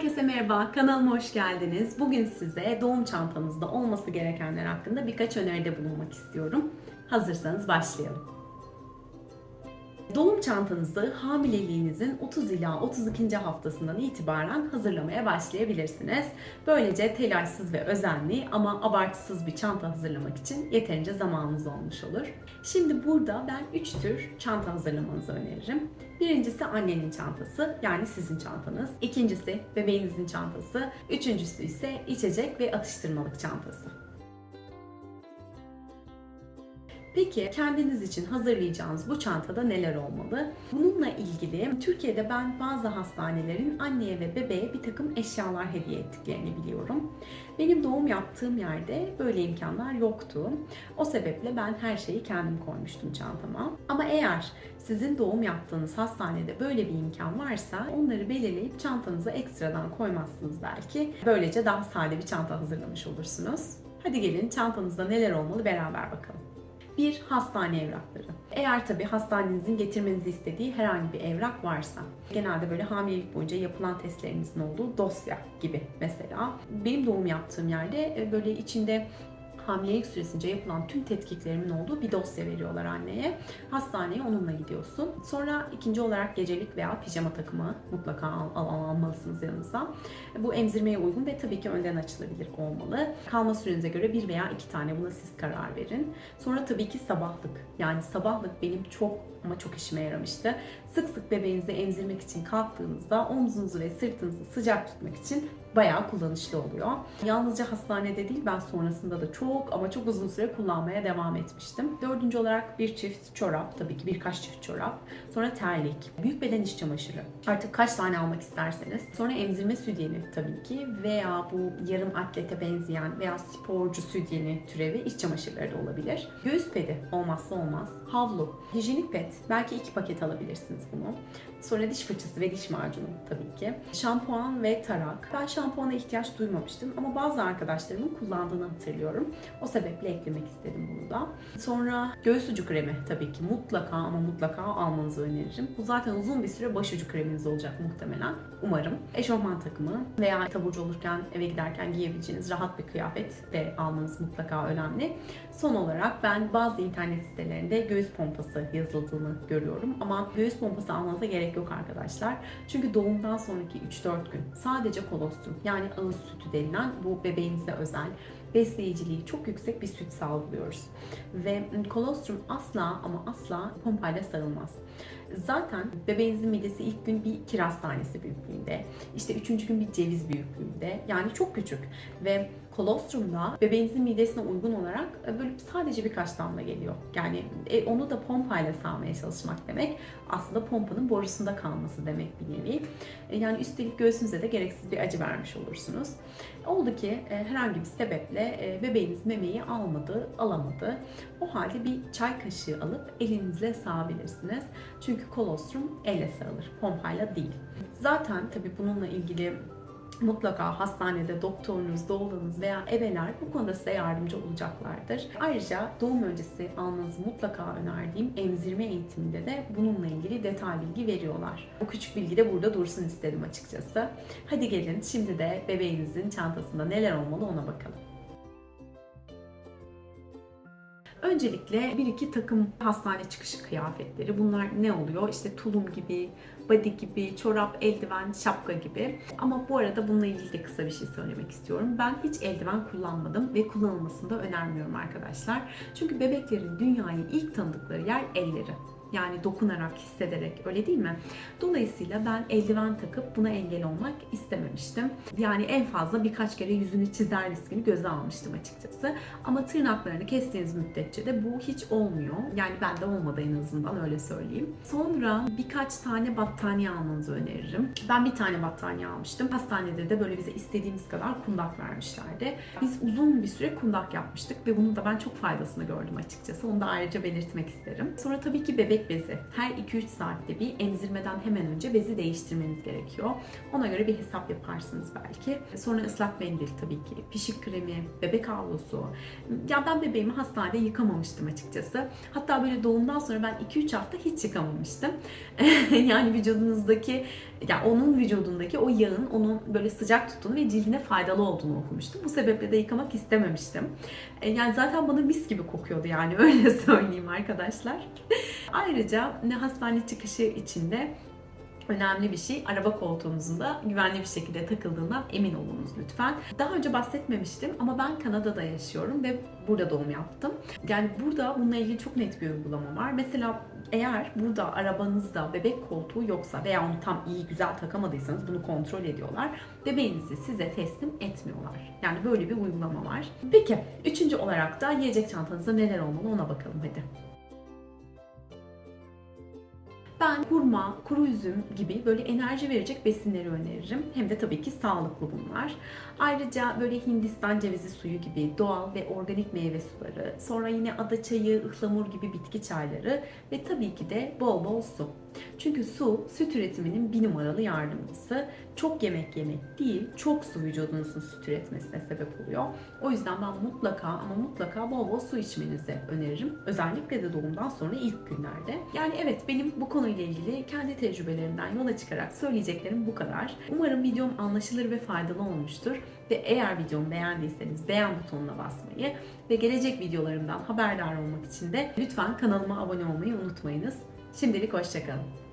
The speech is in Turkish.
Herkese merhaba, kanalıma hoş geldiniz. Bugün size doğum çantanızda olması gerekenler hakkında birkaç öneride bulunmak istiyorum. Hazırsanız başlayalım. Doğum çantanızı hamileliğinizin 30 ila 32. haftasından itibaren hazırlamaya başlayabilirsiniz. Böylece telaşsız ve özenli ama abartısız bir çanta hazırlamak için yeterince zamanınız olmuş olur. Şimdi burada ben 3 tür çanta hazırlamanızı öneririm. Birincisi annenin çantası yani sizin çantanız. İkincisi bebeğinizin çantası. Üçüncüsü ise içecek ve atıştırmalık çantası. Peki kendiniz için hazırlayacağınız bu çantada neler olmalı? Bununla ilgili Türkiye'de ben bazı hastanelerin anneye ve bebeğe bir takım eşyalar hediye ettiklerini biliyorum. Benim doğum yaptığım yerde böyle imkanlar yoktu. O sebeple ben her şeyi kendim koymuştum çantama. Ama eğer sizin doğum yaptığınız hastanede böyle bir imkan varsa onları belirleyip çantanıza ekstradan koymazsınız belki. Böylece daha sade bir çanta hazırlamış olursunuz. Hadi gelin çantanızda neler olmalı beraber bakalım. Bir, hastane evrakları. Eğer tabi hastanenizin getirmenizi istediği herhangi bir evrak varsa, genelde böyle hamilelik boyunca yapılan testlerinizin olduğu dosya gibi mesela. Benim doğum yaptığım yerde e, böyle içinde hamilelik süresince yapılan tüm tetkiklerimin olduğu bir dosya veriyorlar anneye. Hastaneye onunla gidiyorsun. Sonra ikinci olarak gecelik veya pijama takımı mutlaka al, al, al- almalısınız yanınıza. Bu emzirmeye uygun ve tabii ki önden açılabilir olmalı. Kalma sürenize göre bir veya iki tane buna siz karar verin. Sonra tabii ki sabahlık. Yani sabahlık benim çok ama çok işime yaramıştı. Sık sık bebeğinizi emzirmek için kalktığınızda omzunuzu ve sırtınızı sıcak tutmak için bayağı kullanışlı oluyor. Yalnızca hastanede değil ben sonrasında da çok ama çok uzun süre kullanmaya devam etmiştim. Dördüncü olarak bir çift çorap tabii ki birkaç çift çorap. Sonra terlik, büyük beden iş çamaşırı. Artık kaç tane almak isterseniz. Sonra emzirme sütyeni tabii ki veya bu yarım atlete benzeyen veya sporcu sütyeni türevi iç çamaşırları da olabilir. Göğüs pedi olmazsa olmaz. Havlu, hijyenik pet. Belki iki paket alabilirsiniz bunu. Sonra diş fırçası ve diş macunu tabii ki. Şampuan ve tarak. Ben şampuana ihtiyaç duymamıştım ama bazı arkadaşlarımın kullandığını hatırlıyorum. O sebeple eklemek istedim bunu da. Sonra göğüs ucu kremi tabii ki mutlaka ama mutlaka almanızı öneririm. Bu zaten uzun bir süre başucu kreminiz olacak muhtemelen. Umarım. Eşofman takımı veya taburcu olurken eve giderken giyebileceğiniz rahat bir kıyafet de almanız mutlaka önemli. Son olarak ben bazı internet sitelerinde göğüs pompası yazıldığını görüyorum ama göğüs pompası almanıza gerek yok arkadaşlar. Çünkü doğumdan sonraki 3-4 gün sadece kolostrum yani ağız sütü denilen bu bebeğinize özel besleyiciliği çok yüksek bir süt salgılıyoruz. Ve kolostrum asla ama asla pompayla sarılmaz. Zaten bebeğinizin midesi ilk gün bir kiraz tanesi büyüklüğünde, işte üçüncü gün bir ceviz büyüklüğünde yani çok küçük ve kolostrum da bebeğinizin midesine uygun olarak e, böyle sadece birkaç damla geliyor. Yani e, onu da pompayla sağmaya çalışmak demek aslında pompanın borusunda kalması demek bir nevi. E, yani üstelik göğsünüze de gereksiz bir acı vermiş olursunuz. Oldu ki e, herhangi bir sebeple e, bebeğiniz memeyi almadı, alamadı. O halde bir çay kaşığı alıp elinizle sağabilirsiniz. Çünkü kolostrum elle sağılır, pompayla değil. Zaten tabii bununla ilgili mutlaka hastanede doktorunuz, doğulanız veya ebeler bu konuda size yardımcı olacaklardır. Ayrıca doğum öncesi almanızı mutlaka önerdiğim emzirme eğitiminde de bununla ilgili detay bilgi veriyorlar. Bu küçük bilgi de burada dursun istedim açıkçası. Hadi gelin şimdi de bebeğinizin çantasında neler olmalı ona bakalım. Öncelikle bir iki takım hastane çıkışı kıyafetleri. Bunlar ne oluyor? İşte tulum gibi, body gibi, çorap, eldiven, şapka gibi. Ama bu arada bununla ilgili de kısa bir şey söylemek istiyorum. Ben hiç eldiven kullanmadım ve kullanılmasını da önermiyorum arkadaşlar. Çünkü bebeklerin dünyayı ilk tanıdıkları yer elleri. Yani dokunarak, hissederek öyle değil mi? Dolayısıyla ben eldiven takıp buna engel olmak istememiştim. Yani en fazla birkaç kere yüzünü çizer riskini göze almıştım açıkçası. Ama tırnaklarını kestiğiniz müddetçe de bu hiç olmuyor. Yani bende olmadı en azından öyle söyleyeyim. Sonra birkaç tane battaniye almanızı öneririm. Ben bir tane battaniye almıştım. Hastanede de böyle bize istediğimiz kadar kundak vermişlerdi. Biz uzun bir süre kundak yapmıştık ve bunun da ben çok faydasını gördüm açıkçası. Onu da ayrıca belirtmek isterim. Sonra tabii ki bebek bebek bezi. Her 2-3 saatte bir emzirmeden hemen önce bezi değiştirmeniz gerekiyor. Ona göre bir hesap yaparsınız belki. Sonra ıslak mendil tabii ki, pişik kremi, bebek havlusu. Ya ben bebeğimi hastanede yıkamamıştım açıkçası. Hatta böyle doğumdan sonra ben 2-3 hafta hiç yıkamamıştım. yani vücudunuzdaki, ya onun vücudundaki o yağın onun böyle sıcak tuttuğunu ve cildine faydalı olduğunu okumuştum. Bu sebeple de yıkamak istememiştim. E, Yani zaten bana mis gibi kokuyordu yani öyle söyleyeyim arkadaşlar. Ayrıca ne hastane çıkışı içinde önemli bir şey. Araba koltuğunuzun da güvenli bir şekilde takıldığından emin olunuz lütfen. Daha önce bahsetmemiştim ama ben Kanada'da yaşıyorum ve burada doğum yaptım. Yani burada bununla ilgili çok net bir uygulama var. Mesela eğer burada arabanızda bebek koltuğu yoksa veya onu tam iyi güzel takamadıysanız bunu kontrol ediyorlar. Bebeğinizi size teslim etmiyorlar. Yani böyle bir uygulama var. Peki üçüncü olarak da yiyecek çantanızda neler olmalı ona bakalım hadi. Ben hurma, kuru üzüm gibi böyle enerji verecek besinleri öneririm. Hem de tabii ki sağlıklı bunlar. Ayrıca böyle Hindistan cevizi suyu gibi doğal ve organik meyve suları, sonra yine ada çayı, ıhlamur gibi bitki çayları ve tabii ki de bol bol su. Çünkü su süt üretiminin bir numaralı yardımcısı. Çok yemek yemek değil, çok su vücudunuzun süt üretmesine sebep oluyor. O yüzden ben mutlaka ama mutlaka bol bol su içmenizi öneririm. Özellikle de doğumdan sonra ilk günlerde. Yani evet benim bu konuyla ilgili kendi tecrübelerimden yola çıkarak söyleyeceklerim bu kadar. Umarım videom anlaşılır ve faydalı olmuştur. Ve eğer videomu beğendiyseniz beğen butonuna basmayı ve gelecek videolarımdan haberdar olmak için de lütfen kanalıma abone olmayı unutmayınız. Şimdilik hoşçakalın.